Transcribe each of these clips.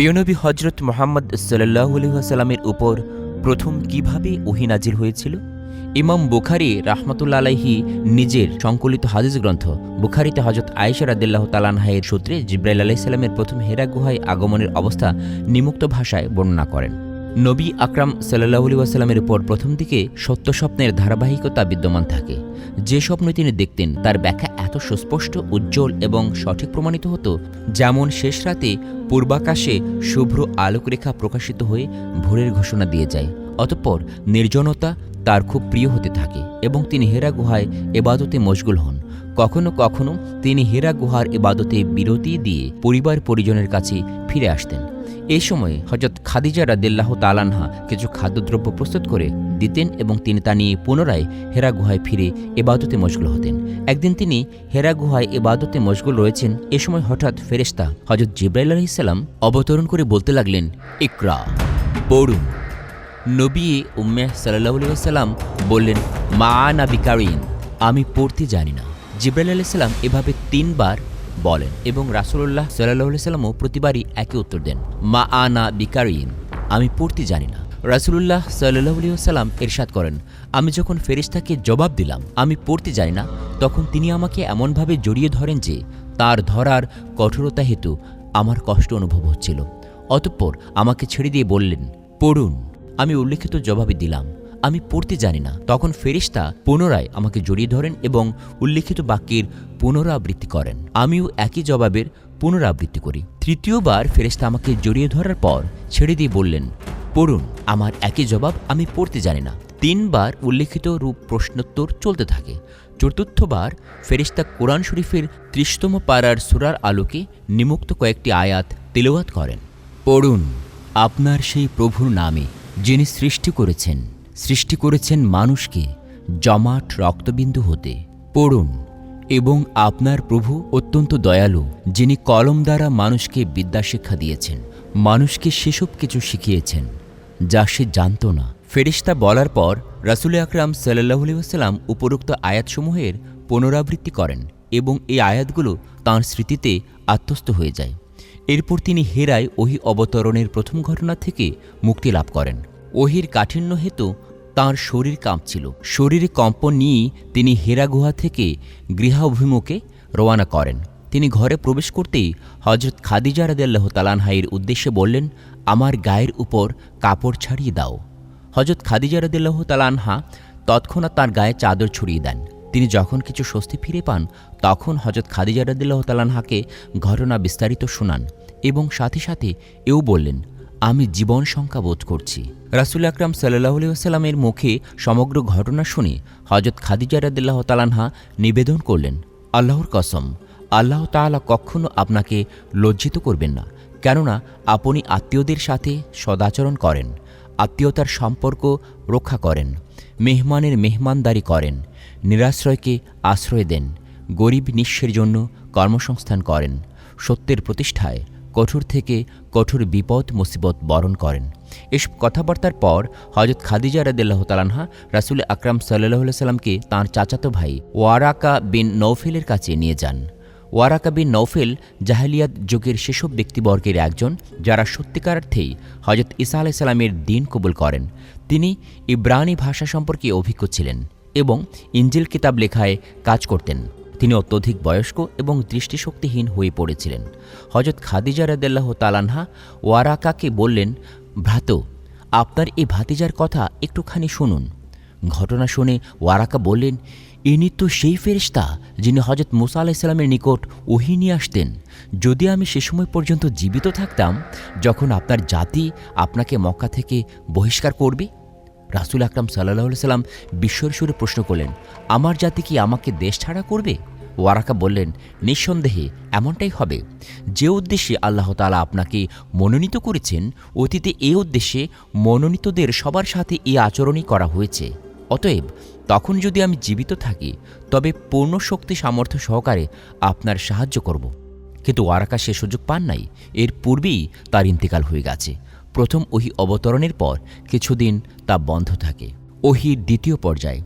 প্রিয়নবী হজরত মোহাম্মদ সাল্লাহ আলহিহাসাল্লামের উপর প্রথম কীভাবে ওহি নাজিল হয়েছিল? ইমাম বুখারি রাহমাতুল্লা আলাইহি নিজের সংকলিত হাদিস গ্রন্থ, বুখারিতে হজরত আয়েশা রাদিল্লাহ তালানহাইয়ের সূত্রে জিব্রাইল আলাইসাল্লামের প্রথম হেরা গুহায় আগমনের অবস্থা নিমুক্ত ভাষায় বর্ণনা করেন। নবী আকরাম সাল্লাহ আলী ওয়াসাল্লামের উপর প্রথম দিকে সত্য স্বপ্নের ধারাবাহিকতা বিদ্যমান থাকে। যে স্বপ্ন তিনি দেখতেন, তার ব্যাখ্যা এত সুস্পষ্ট, উজ্জ্বল এবং সঠিক প্রমাণিত হতো, যেমন শেষ রাতে পূর্বাকাশে শুভ্র আলোকরেখা প্রকাশিত হয়ে ভোরের ঘোষণা দিয়ে যায়। অতঃপর নির্জনতা তার খুব প্রিয় হতে থাকে এবং তিনি হেরা গুহায় এবাদতে মশগুল হন। কখনো কখনো তিনি হেরা গুহার এবাদতে বিরতি দিয়ে পরিবার পরিজনের কাছে ফিরে আসতেন। এই সময়ে হজরত খাদিজা রাদিল্লাহ তালানহা কিছু খাদ্যদ্রব্য প্রস্তুত করে দিতেন এবং তিনি তা নিয়ে পুনরায় হেরা গুহায় ফিরে এবাদতে মশগুল হতেন। একদিন তিনি হেরা গুহায় এবাদতে মশগুল রয়েছেন। এ সময় হঠাৎ ফেরেশতা হজরত জিব্রাইল আলহিসাল্লাম অবতরণ করে বলতে লাগলেন, ইকরা, পড়ুন। নবী উম্মে সাল্লাহ সাল্লাম বললেন, মা না বিকারিন, আমি পড়তে জানি না। জিব্রাইল আলাইসাল্লাম এভাবে তিনবার বলেন এবং রাসুল্লাহ সাল্লাহ সাল্লামও প্রতিবারই একই উত্তর দেন, মা আনা বিকারিন আমি পড়তে জানি না। রাসুলুল্লাহ সাল্লাহ সাল্লাম এরশাদ করেন, আমি যখন ফেরিস্তাকে জবাব দিলাম, আমি পড়তে জানি না তখন তিনি আমাকে এমনভাবে জড়িয়ে ধরেন যে তার ধরার কঠোরতা হেতু আমার কষ্ট অনুভব হচ্ছিল। অতঃপর আমাকে ছেড়ে দিয়ে বললেন, পড়ুন, আমি উল্লেখিত জবাবে দিলাম। আমি পড়তে জানি না। তখন ফেরিস্তা পুনরায় আমাকে জড়িয়ে ধরেন এবং উল্লেখিত বাক্যের পুনরাবৃত্তি করেন। আমিও একই জবাবের পুনরাবৃত্তি করি। তৃতীয়বার ফেরিস্তা আমাকে জড়িয়ে ধরার পর ছেড়ে দিয়ে বললেন, পড়ুন, আমার একই জবাব আমি পড়তে জানি না। তিনবার উল্লেখিত রূপ প্রশ্নোত্তর চলতে থাকে। চতুর্থবার ফেরিস্তা কোরআন শরীফের ত্রিশতম পাড়ার সুরার আলোকে নিমুক্ত কয়েকটি আয়াত তিলওয়াত করেন। পড়ুন, আপনার সেই প্রভুর নামে যিনি সৃষ্টি করেছেন সৃষ্টি করেছেন মানুষকে জমাট রক্তবিন্দু হতে। পড়ুন এবং আপনার প্রভু অত্যন্ত দয়ালু, যিনি কলম দ্বারা মানুষকে বিদ্যাশিক্ষা দিয়েছেন, মানুষকে সেসব কিছু শিখিয়েছেন, যা সে জানত না। ফেরিস্তা বলার পর রাসুল আকরাম সাল্লাহ সাল্লাম উপরোক্ত আয়াতসমূহের পুনরাবৃত্তি করেন এবং এই আয়াতগুলো তাঁর স্মৃতিতে আত্মস্থ হয়ে যায়। এরপর তিনি হেরায় ওহি অবতরণের প্রথম ঘটনা থেকে মুক্তি লাভ করেন। ওহির কাঠিন্য হেতু তাঁর শরীর কাঁপছিল। শরীরে কম্পন নিয়েই তিনি হেরা গুহা থেকে গৃহাভিমুখে রওয়ানা করেন। তিনি ঘরে প্রবেশ করতেই হজরত খাদিজা রাদিয়াল্লাহ তালানহাইয়ের উদ্দেশ্যে বললেন, আমার গায়ের উপর কাপড় ছাড়িয়ে দাও। হজরত খাদিজা রাদিয়াল্লাহ তালানহা তৎক্ষণাৎ তার গায়ে চাদর ছড়িয়ে দেন। তিনি যখন কিছু স্বস্তি ফিরে পান, তখন হজরত খাদিজা রাদিল্লাহ তালানহাকে ঘটনা বিস্তারিত শোনান এবং সাথে সাথে এও বললেন আমি জীবন সংখ্যা বোধ করছি। রাসুল আকরাম সাল্লাহ সাল্লামের মুখে সমগ্র ঘটনা শুনে হজরত খাদিজা রাদিল্লাহ তালানহা নিবেদন করলেন, আল্লাহর কসম, আল্লাহ তাআলা কখনো আপনাকে লজ্জিত করবেন না, কেননা আপনি আত্মীয়দের সাথে সদাচরণ করেন, আত্মীয়তার সম্পর্ক রক্ষা করেন, মেহমানের মেহমানদারি করেন, নিরাশ্রয়কে আশ্রয় দেন, গরিব নিঃস্বের জন্য কর্মসংস্থান করেন, সত্যের প্রতিষ্ঠায় কঠোর থেকে কঠোর বিপদ, মুসিবত বরণ করেন। এসব কথাবার্তার পর হজরত খাদিজা রাদিল্লাহ তালানহা রাসুল আকরাম সাল্লাহ সাল্লামকে তাঁর চাচাতো ভাই ওয়ারাকা বিন নৌফেলের কাছে নিয়ে যান। ওয়ারাকা বিন নৌফেল জাহালিয়াত যুগের সেসব ব্যক্তিবর্গের একজন যারা সত্যিকারার্থেই হজরত ইসা আলাইসাল্লামের দিন কবুল করেন। তিনি ইব্রানি ভাষা সম্পর্কে অভিজ্ঞ ছিলেন এবং ইঞ্জিল কিতাব লেখায় কাজ করতেন। তিনি অত্যধিক বয়স্ক এবং দৃষ্টিশক্তিহীন হয়ে পড়েছিলেন। হজরত খাদিজা রাদেল্লাহ তালানহা ওয়ারাকাকে বললেন, ভ্রাত, আপনার এই ভাতিজার কথা একটুখানি শুনুন। ঘটনা শুনে ওয়ারাকা বললেন, ইনি তো সেই ফেরিস্তা যিনি হজরত মুসা আলাইসাল্লামের নিকট ওহি নিয়ে আসতেন। যদি আমি সে সময় পর্যন্ত জীবিত থাকতাম, যখন আপনার জাতি আপনাকে মক্কা থেকে বহিষ্কার করবে? রাসুল আকরাম সাল্লাহ সাল্লাম বিশ্বর সুরে প্রশ্ন করলেন, আমার জাতি কি আমাকে দেশ ছাড়া করবে? ওয়ারাকা বললেন, নিঃসন্দেহে এমনটাই হবে। যে উদ্দেশ্যে আল্লাহ তালা আপনাকে মনোনীত করেছেন, অতীতে এ উদ্দেশ্যে মনোনীতদের সবার সাথে এই আচরণই করা হয়েছে। অতএব তখন যদি আমি জীবিত থাকি, তবে পূর্ণ শক্তি সামর্থ্য সহকারে আপনার সাহায্য করব। কিন্তু ওয়ারাকা সে সুযোগ পান নাই। এর পূর্বেই তার ইন্তেকাল হয়ে গেছে। প্রথম ওহি অবতরণের পর কিছুদিন তা বন্ধ থাকে। ওহির দ্বিতীয় পর্যায়ে।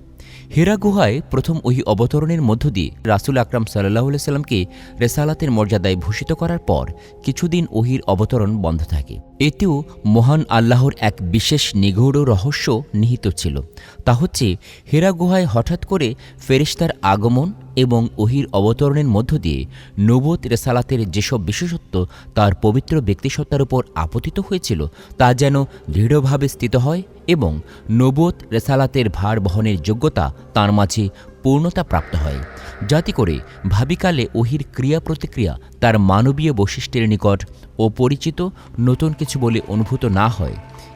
হেরা গুহায় প্রথম ওহি অবতরণের মধ্য দিয়ে রাসুল আকরাম সাল্লাহ সাল্লামকে রেসালাতের মর্যাদায় ভূষিত করার পর কিছুদিন ওহির অবতরণ বন্ধ থাকে। এতেও মহান আল্লাহর এক বিশেষ নিগূঢ় রহস্য নিহিত ছিল। তা হচ্ছে, হেরা গুহায় হঠাৎ করে ফেরিস্তার আগমন এবং ওহির অবতরণের মধ্য দিয়ে নবত রেসালাতের যেসব বিশেষত্ব তার পবিত্র ব্যক্তিসত্তার উপর আপতিত হয়েছিল, তা যেন দৃঢ়ভাবে স্থিত হয় এবং নবত রেসালাতের ভার বহনের যোগ্যতা তার মাঝে পূর্ণতা প্রাপ্ত হয়। যাতে করে ভাবিকালে ওহির ক্রিয়া প্রতিক্রিয়া তার মানবীয় বৈশিষ্ট্যের নিকট ও পরিচিত নতুন কিছু বলে অনুভূত না হয়।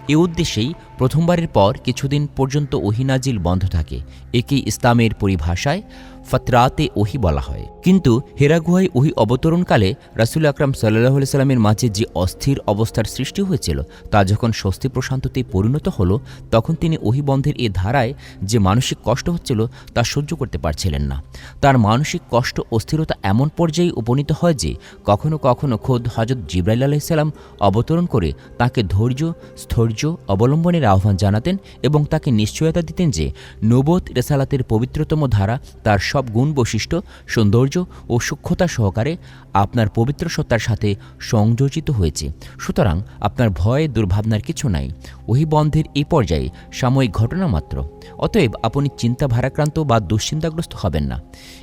এ উদ্দেশ্যেই প্রথমবারের পর কিছুদিন পর্যন্ত ওহিনাজিল বন্ধ থাকে। একেই ইসলামের পরিভাষায় ফতরাতে ওহি বলা হয়। কিন্তু হেরাগুহায় ওহি অবতরণকালে রাসুল আকরাম সাল্লাহ সাল্লামের মাঝে যে অস্থির অবস্থার সৃষ্টি হয়েছিল, তা যখন স্বস্তি প্রশান্ততে পরিণত হলো, তখন তিনি ওহি বন্ধের এ ধারায় যে মানসিক কষ্ট হচ্ছিল, তা সহ্য করতে পারছিলেন না। তার মানসিক কষ্ট অস্থিরতা এমন পর্যায়ে উপনীত হয় যে, কখনো কখনো খোদ হজরত জিব্রাইল আলাইসাল্লাম অবতরণ করে তাকে ধৈর্য, স্থৈর্য অবলম্বনের আহ্বান জানাতেন এবং তাকে নিশ্চয়তা দিতেন যে নবত রেসালাতের পবিত্রতম ধারা তার সব গুণ বৈশিষ্ট্য, সৌন্দর্য ও সূক্ষ্মতা সহকারে আপনার পবিত্র সত্তার সাথে সংযোজিত হয়েছে। সুতরাং আপনার ভয় দুর্ভাবনার কিছু নাই। ওহি বন্ধের এই পর্যায়ে সাময়িক ঘটনা মাত্র। অতএব আপনি চিন্তা ভারাক্রান্ত বা দুশ্চিন্তাগ্রস্ত হবেন না।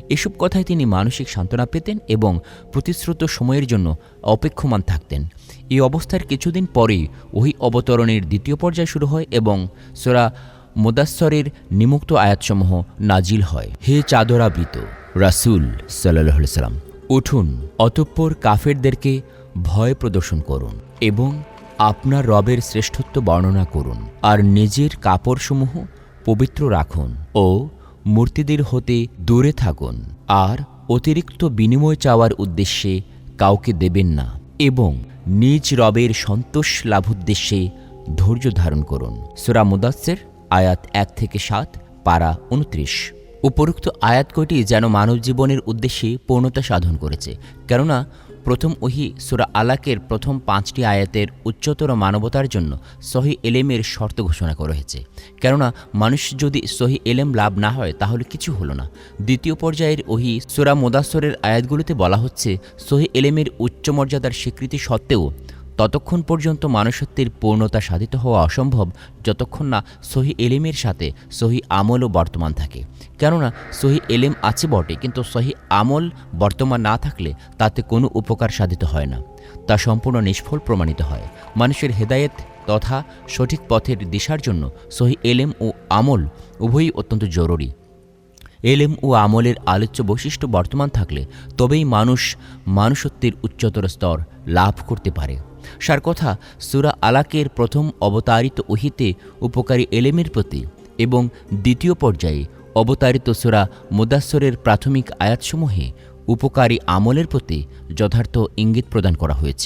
এসব কথায় তিনি মানসিক সান্ত্বনা পেতেন এবং প্রতিশ্রুত সময়ের জন্য অপেক্ষমান থাকতেন। এই অবস্থার কিছুদিন পরেই ওহি অবতরণের দ্বিতীয় পর্যায় শুরু হয় এবং সোরা মোদাস্সরের নিমুক্ত আয়াতসমূহ নাজিল হয়। হে চাদরাবৃত রাসুল সাল্লাহ সাল্লাম, উঠুন, অতঃপর কাফেরদেরকে ভয় প্রদর্শন করুন এবং আপনার রবের শ্রেষ্ঠত্ব বর্ণনা করুন আর নিজের কাপড়সমূহ পবিত্র রাখুন ও মূর্তিদের হতে দূরে থাকুন আর অতিরিক্ত বিনিময় চাওয়ার উদ্দেশ্যে কাউকে দেবেন না এবং নিজ রবের সন্তোষ লাভ উদ্দেশ্যে ধৈর্য ধারণ করুন। সুরা মুদাসের আয়াত এক থেকে সাত, পারা উনত্রিশ। উপরোক্ত আয়াত কয়টি যেন মানব জীবনের উদ্দেশ্যে পূর্ণতা সাধন করেছে? কেননা, প্রথম ওহি সুরা আলাকের প্রথম পাঁচটি আয়াতের উচ্চতর মানবতার জন্য সহি এলেমের শর্ত ঘোষণা করা হয়েছে। কেননা, মানুষ যদি সহি এলেম লাভ না হয়, তাহলে কিছু হলো না। দ্বিতীয় পর্যায়ের ওহি সুরা মোদাসরের আয়াতগুলোতে বলা হচ্ছে, সহি এলেমের উচ্চ মর্যাদার স্বীকৃতি সত্ত্বেও ততক্ষণ পর্যন্ত মানুষত্বের পূর্ণতা সাধিত হওয়া অসম্ভব, যতক্ষণ না সহি এলেমের সাথে সহি আমলও বর্তমান থাকে। কেননা, সহি এলেম আছে বটে, কিন্তু সহি আমল বর্তমান না থাকলে তাতে কোনো উপকার সাধিত হয় না। তা সম্পূর্ণ নিষ্ফল প্রমাণিত হয়। মানুষের হেদায়েত তথা সঠিক পথের দিশার জন্য সহি এলেম ও আমল উভয়ই অত্যন্ত জরুরি। এলেম ও আমলের আলোচ্য বৈশিষ্ট্য বর্তমান থাকলে তবেই মানুষ মানুষত্বের উচ্চতর স্তর লাভ করতে পারে। সার কথা, সুরা আলাকের প্রথম অবতারিত ওহিতে উপকারী এলেমের প্রতি এবং দ্বিতীয় পর্যায়ে অবতারিত সুরা মুদাস্সরের প্রাথমিক আয়াতসমূহে উপকারী আমলের প্রতি যথার্থ ইঙ্গিত প্রদান করা হয়েছে।